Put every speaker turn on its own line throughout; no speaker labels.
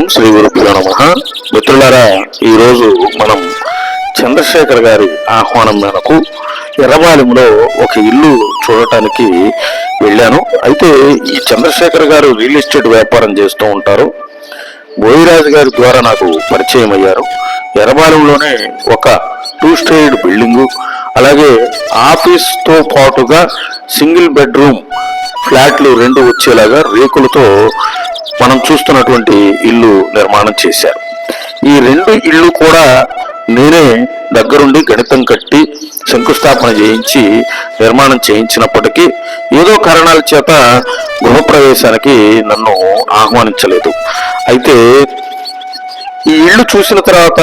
ఓం శ్రీ గురుభ్యో నమ. మిత్రులారా ఈరోజు మనం చంద్రశేఖర్ గారి ఆహ్వానం మేరకు ఎర్రబాలెంలో ఒక ఇల్లు చూడటానికి వెళ్ళాను. అయితే ఈ చంద్రశేఖర్ గారు రియల్ ఎస్టేట్ వ్యాపారం చేస్తూ ఉంటారు. బోయిరాజు గారి ద్వారా నాకు పరిచయం అయ్యారు. ఎర్రబాలెంలోనే ఒక టూ స్టేడ్ బిల్డింగు అలాగే ఆఫీస్తో పాటుగా సింగిల్ బెడ్రూమ్ ఫ్లాట్లు రెండు వచ్చేలాగా రేకులతో మనం చూస్తున్నటువంటి ఇల్లు నిర్మాణం చేశారు. ఈ రెండు ఇల్లు కూడా నేనే దగ్గరుండి గణితం కట్టి శంకుస్థాపన చేయించి నిర్మాణం చేయించినప్పటికీ ఏదో కారణాల చేత గృహప్రవేశానికి నన్ను ఆహ్వానించలేదు. అయితే ఈ ఇల్లు చూసిన తర్వాత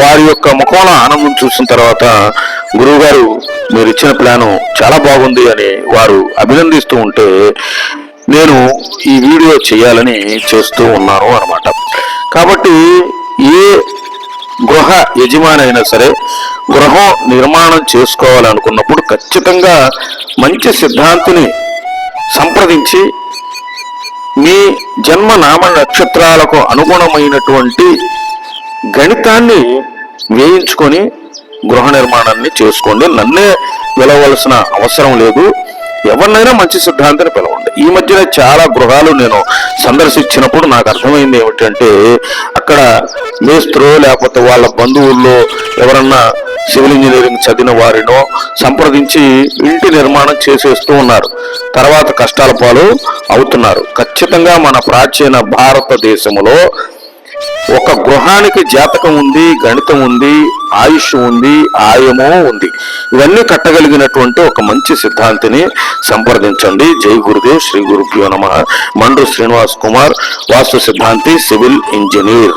వారి యొక్క ముఖంలో ఆనందం చూసిన తర్వాత గురువుగారు మీరు ఇచ్చిన ప్లాను చాలా బాగుంది అని వారు అభినందిస్తూ ఉంటే నేను ఈ వీడియో చేయాలని చేస్తూ ఉన్నాను అనమాట కాబట్టి ఏ గృహ యజమాని అయినా సరే గృహం నిర్మాణం చేసుకోవాలనుకున్నప్పుడు ఖచ్చితంగా మంచి సిద్ధాంతిని సంప్రదించి మీ జన్మ నామ నక్షత్రాలకు అనుగుణమైనటువంటి గణితాన్ని వేయించుకొని గృహ నిర్మాణాన్ని చేసుకోండి. నన్నే పిలవలసిన అవసరం లేదు. ఎవరినైనా మంచి సిద్ధాంతిని పిలవచ్చు ఈ మధ్యన చాలా గృహాలు నేను సందర్శించినప్పుడు నాకు అర్థమైంది ఏమిటంటే అక్కడ మేస్త్రో లేకపోతే వాళ్ళ బంధువుల్లో ఎవరన్నా సివిల్ ఇంజనీరింగ్ చదివిన వారినో సంప్రదించి ఇంటి నిర్మాణం చేసేస్తూ ఉన్నారు. తర్వాత కష్టాల పాలు అవుతున్నారు. ఖచ్చితంగా మన ప్రాచీన భారతదేశంలో ఒక గృహానికి జాతకం ఉంది గణితం ఉంది ఆయుష్ ఉంది ఆయమో ఉంది. ఇవన్నీ కట్టగలిగినటువంటి ఒక మంచి సిద్ధాంతిని సంప్రదించండి. జై గురుదేవ్ శ్రీ గురుభ్యో నమ. మండ్రు శ్రీనివాస్ కుమార్ వాస్తు సిద్ధాంతి సివిల్ ఇంజనీర్.